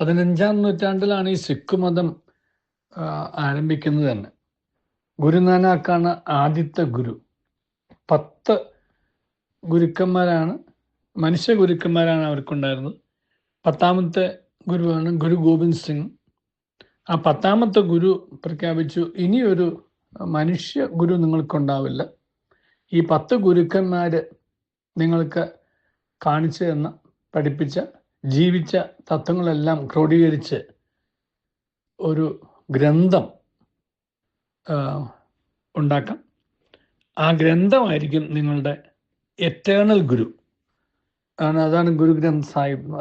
പതിനഞ്ചാം നൂറ്റാണ്ടിലാണ് ഈ സിഖ് മതം ആരംഭിക്കുന്നത് തന്നെ. ഗുരുനാനാക്കാണ് ആദ്യത്തെ ഗുരു. പത്ത് ഗുരുക്കന്മാരാണ് മനുഷ്യ ഗുരുക്കന്മാരാണ് അവർക്കുണ്ടായിരുന്നത്. പത്താമത്തെ ഗുരുവാണ് ഗുരു ഗോവിന്ദ് സിംഗ്. ആ പത്താമത്തെ ഗുരു പ്രഖ്യാപിച്ചു ഇനിയൊരു മനുഷ്യ ഗുരു നിങ്ങൾക്കുണ്ടാവില്ല. ഈ പത്ത് ഗുരുക്കന്മാർ നിങ്ങൾക്ക് കാണിച്ചു തന്ന പഠിപ്പിച്ച ജീവിച്ച തത്വങ്ങളെല്ലാം ക്രോഡീകരിച്ച് ഒരു ഗ്രന്ഥം ഉണ്ടാക്കാം. ആ ഗ്രന്ഥമായിരിക്കും നിങ്ങളുടെ എറ്റേണൽ ഗുരു. ആണ് അതാണ് ഗുരു ഗ്രന്ഥ സാഹിബ്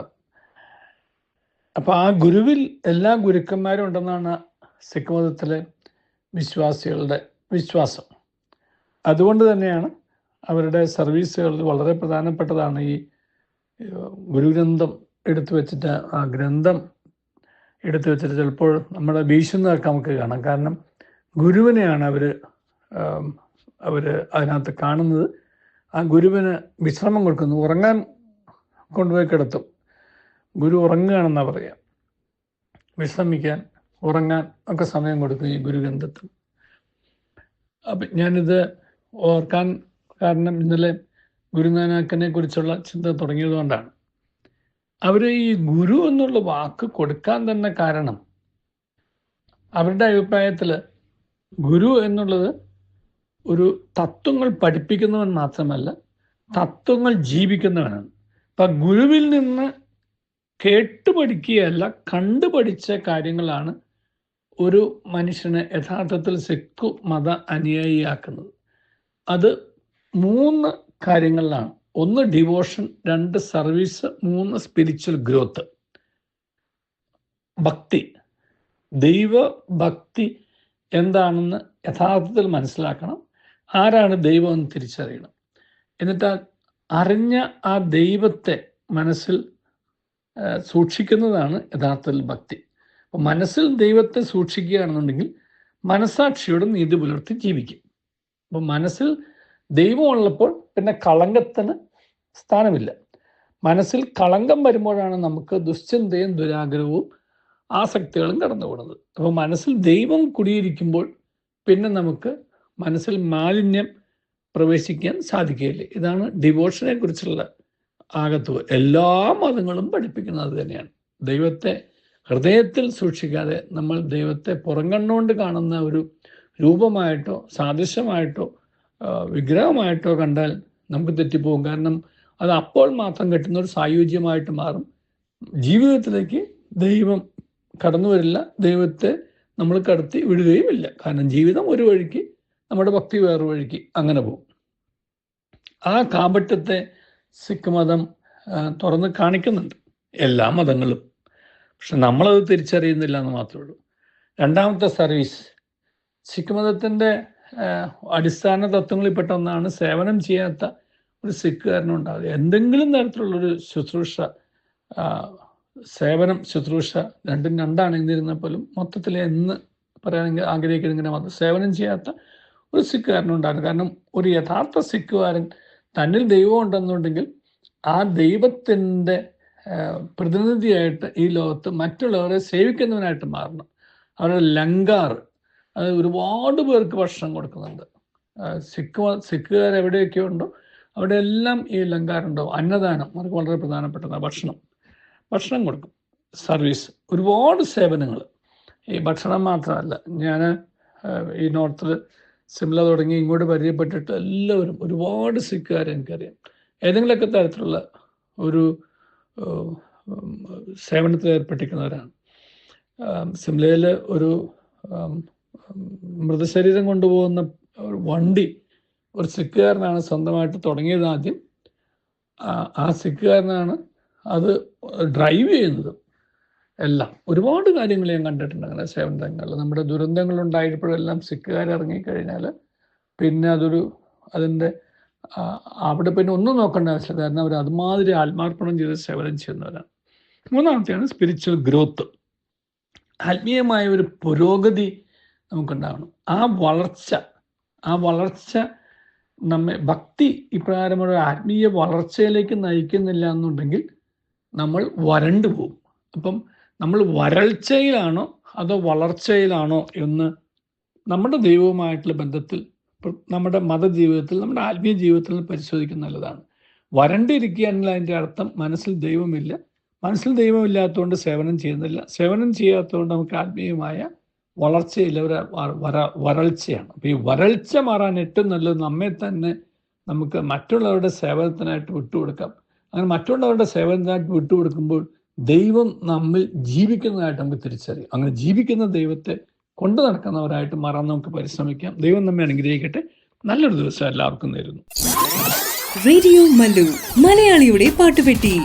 അപ്പോൾ ആ ഗുരുവിൽ എല്ലാ ഗുരുക്കന്മാരും ഉണ്ടെന്നാണ് സിഖ് മതത്തിലെ വിശ്വാസികളുടെ വിശ്വാസം. അതുകൊണ്ട് തന്നെയാണ് അവരുടെ സർവീസുകളിൽ വളരെ പ്രധാനപ്പെട്ടതാണ് ഈ ഗുരുഗ്രന്ഥം എടുത്തു വെച്ചിട്ട് ആ ഗ്രന്ഥം എടുത്തു വെച്ചിട്ട് ചിലപ്പോൾ നമ്മുടെ വീശുന്നതൊക്കെ നമുക്ക് കാണാം. കാരണം ഗുരുവിനെയാണ് അവർ അവർ അതിനകത്ത് കാണുന്നത്. ആ ഗുരുവിന് വിശ്രമം കൊടുക്കുന്നു. ഉറങ്ങാൻ കൊണ്ടുപോയി കിടത്തും. ഗുരു ഉറങ്ങുകയാണെന്നാണ് പറയാം. വിശ്രമിക്കാൻ ഉറങ്ങാൻ ഒക്കെ സമയം കൊടുക്കും ഈ ഗുരുഗ്രന്ഥത്തിൽ. അപ്പം ഞാനിത് ഓർക്കാൻ കാരണം ഇന്നലെ ഗുരുനാനാക്കിനെ കുറിച്ചുള്ള ചിന്ത തുടങ്ങിയതുകൊണ്ടാണ്. അവർ ഈ ഗുരു എന്നുള്ള വാക്ക് കൊടുക്കാൻ തന്നെ കാരണം അവരുടെ അഭിപ്രായത്തിൽ ഗുരു എന്നുള്ളത് ഒരു തത്വങ്ങൾ പഠിപ്പിക്കുന്നവൻ മാത്രമല്ല തത്വങ്ങൾ ജീവിക്കുന്നവനാണ്. അപ്പം ഗുരുവിൽ നിന്ന് കേട്ട് പഠിക്കുകയല്ല കണ്ടു പഠിച്ച കാര്യങ്ങളാണ് ഒരു മനുഷ്യനെ യഥാർത്ഥത്തിൽ സിഖ് മത അനുയായിയാക്കുന്നത്. അത് മൂന്ന് കാര്യങ്ങളിലാണ്. ഒന്ന് ഡിവോഷൻ രണ്ട് സർവീസ് മൂന്ന് സ്പിരിച്വൽ ഗ്രോത്ത് ഭക്തി. ദൈവ ഭക്തി എന്താണെന്ന് യഥാർത്ഥത്തിൽ മനസ്സിലാക്കണം. ആരാണ് ദൈവം എന്ന് തിരിച്ചറിയണം. എന്നിട്ട് അറിഞ്ഞ ആ ദൈവത്തെ മനസ്സിൽ സൂക്ഷിക്കുന്നതാണ് യഥാർത്ഥത്തിൽ ഭക്തി. അപ്പോൾ മനസ്സിൽ ദൈവത്തെ സൂക്ഷിക്കുകയാണെന്നുണ്ടെങ്കിൽ മനസാക്ഷിയോട് നീതി പുലർത്തി ജീവിക്കും. അപ്പോൾ മനസ്സിൽ ദൈവം ഉള്ളപ്പോൾ പിന്നെ കളങ്കത്തിന് സ്ഥാനമില്ല. മനസ്സിൽ കളങ്കം വരുമ്പോഴാണ് നമുക്ക് ദുശ്ചിന്തയും ദുരാഗ്രഹവും ആസക്തികളും കടന്നുകൂടുന്നത് അപ്പോൾ മനസ്സിൽ ദൈവം കുടിയിരിക്കുമ്പോൾ പിന്നെ നമുക്ക് മനസ്സിൽ മാലിന്യം പ്രവേശിക്കാൻ സാധിക്കുകയില്ല. ഇതാണ് ഡിവോഷനെ കുറിച്ചുള്ള ആകത്തുക. എല്ലാ മതങ്ങളും പഠിപ്പിക്കുന്നത് തന്നെയാണ്. ദൈവത്തെ ഹൃദയത്തിൽ സൂക്ഷിക്കാതെ നമ്മൾ ദൈവത്തെ പുറംകണ്ണുകൊണ്ട് കാണുന്ന ഒരു രൂപമായിട്ടോ സാദൃശ്യമായിട്ടോ വിഗ്രഹമായിട്ടോ കണ്ടാൽ നമുക്ക് തെറ്റിപ്പോകും കാരണം അത് അപ്പോൾ മാത്രം കിട്ടുന്ന ഒരു സായുജ്യമായിട്ട് മാറും. ജീവിതത്തിലേക്ക് ദൈവം കടന്നു വരില്ല. ദൈവത്തെ നമ്മൾ കടത്തി വിടുകയും ഇല്ല കാരണം ജീവിതം ഒരു വഴിക്ക് നമ്മുടെ ഭക്തി വേറൊരു വഴിക്ക് അങ്ങനെ പോകും. ആ കാപട്യത്തെ സിഖ് മതം തുറന്ന് കാണിക്കുന്നുണ്ട് എല്ലാ മതങ്ങളും. പക്ഷെ നമ്മളത് തിരിച്ചറിയുന്നില്ല എന്ന് മാത്രമേ ഉള്ളൂ. രണ്ടാമത്തെ സർവീസ് സിഖ് മതത്തിന്റെ അടിസ്ഥാന തത്വങ്ങളിൽപ്പെട്ട ഒന്നാണ് സേവനം ചെയ്യാത്ത ഒരു സിഖുകാരനുണ്ടാകുക എന്തെങ്കിലും തരത്തിലുള്ളൊരു ശുശ്രൂഷ സേവനം ശുശ്രൂഷ രണ്ടും രണ്ടാണ് എന്നിരുന്നാൽ പോലും മൊത്തത്തിൽ എന്ന് പറയുകയാണെങ്കിൽ ആഗ്രഹിക്കുന്നത് ഇങ്ങനെ വന്നു സേവനം ചെയ്യാത്ത ഒരു സിഖുകാരനുണ്ടാകും കാരണം ഒരു യഥാർത്ഥ സിഖുകാരൻ തന്നിൽ ദൈവം ഉണ്ടെന്നുണ്ടെങ്കിൽ ആ ദൈവത്തിന്റെ പ്രതിനിധിയായിട്ട് ഈ ലോകത്ത് മറ്റുള്ളവരെ സേവിക്കുന്നവനായിട്ട് മാറണം. അവരുടെ ലങ്കാർ ഒരുപാട് പേർക്ക് ഭക്ഷണം കൊടുക്കുന്നുണ്ട്. സിഖ് സിഖുകാർ എവിടെയൊക്കെ ഉണ്ടോ അവിടെ എല്ലാം ഈ ലങ്കാരുണ്ടാവും അന്നദാനം അവർക്ക് വളരെ പ്രധാനപ്പെട്ടതാണ്. ഭക്ഷണം ഭക്ഷണം കൊടുക്കും. സർവീസ് ഒരുപാട് സേവനങ്ങൾ. ഈ ഭക്ഷണം മാത്രമല്ല ഞാൻ ഈ നോർത്തിൽ സിംല തുടങ്ങി ഇങ്ങോട്ട് പരിചയപ്പെട്ടിട്ട് എല്ലാവരും ഒരുപാട് സിഖുകാരെ എനിക്കറിയാം. ഏതെങ്കിലുമൊക്കെ തരത്തിലുള്ള ഒരു സേവനത്തിൽ ഏർപ്പെട്ടിരിക്കുന്നവരാണ്. സിംലയിൽ ഒരു മൃതശരീരം കൊണ്ടുപോകുന്ന വണ്ടി ഒരു സിഖുകാരനാണ് സ്വന്തമായിട്ട് തുടങ്ങിയത് ആദ്യം. ആ- സിഖുകാരനാണ് അത് ഡ്രൈവ് ചെയ്യുന്നത്. എല്ലാം. ഒരുപാട് കാര്യങ്ങൾ ഞാൻ കണ്ടിട്ടുണ്ട് അങ്ങനെ സേവന നമ്മുടെ ദുരന്തങ്ങൾ ഉണ്ടായപ്പോഴെല്ലാം സിഖുകാർ ഇറങ്ങിക്കഴിഞ്ഞാൽ പിന്നെ അതൊരു അതിന്റെ അവിടെ പിന്നെ ഒന്നും നോക്കേണ്ട ആവശ്യമില്ല. കാരണം അവർ അതുമാതിരി ആത്മാർപ്പണം ചെയ്ത് സേവനം ചെയ്യുന്നവരാണ്. മൂന്നാമത്തെയാണ് സ്പിരിച്വൽ ഗ്രോത്ത് ആത്മീയമായ ഒരു പുരോഗതി നമുക്കുണ്ടാവണം. ആ വളർച്ച ആ വളർച്ച നമ്മെ ഭക്തി ഇപ്രകാരമുള്ള ആത്മീയ വളർച്ചയിലേക്ക് നയിക്കുന്നില്ല എന്നുണ്ടെങ്കിൽ നമ്മൾ വരണ്ടു പോകും. അപ്പം നമ്മൾ വരൾച്ചയിലാണോ അതോ വളർച്ചയിലാണോ എന്ന് നമ്മുടെ ദൈവവുമായിട്ടുള്ള ബന്ധത്തിൽ നമ്മുടെ മതജീവിതത്തിൽ നമ്മുടെ ആത്മീയ ജീവിതത്തിൽ പരിശോധിക്കുന്ന നല്ലതാണ്. വരണ്ടിരിക്കുക എന്നുള്ള അതിന്റെ അർത്ഥം മനസ്സിൽ ദൈവമില്ല. മനസ്സിൽ ദൈവമില്ലാത്തതുകൊണ്ട് സേവനം ചെയ്യുന്നില്ല. സേവനം ചെയ്യാത്തതുകൊണ്ട് നമുക്ക് ആത്മീയമായ വളർച്ചയില്ല ഒരു വര വരൾച്ചയാണ്. അപ്പം ഈ വരൾച്ച മാറാൻ ഏറ്റവും നല്ലത് നമ്മെ തന്നെ നമുക്ക് മറ്റുള്ളവരുടെ സേവനത്തിനായിട്ട് വിട്ടുകൊടുക്കാം. അങ്ങനെ മറ്റുള്ളവരുടെ സേവനത്തിനായിട്ട് വിട്ടുകൊടുക്കുമ്പോൾ ദൈവം നമ്മിൽ ജീവിക്കുന്നതായിട്ട് നമുക്ക് തിരിച്ചറിയാം. അങ്ങനെ ജീവിക്കുന്ന ദൈവത്തെ കൊണ്ടു നടക്കുന്നവരായിട്ട് മാറാൻ നമുക്ക് പരിശ്രമിക്കാം. ദൈവം നമ്മെ അനുഗ്രഹിക്കട്ടെ. നല്ലൊരു ദിവസം എല്ലാവർക്കും നേരുന്നു. റേഡിയോ മല്ലു മലയാളിയുടെ പാട്ടുപെട്ടി.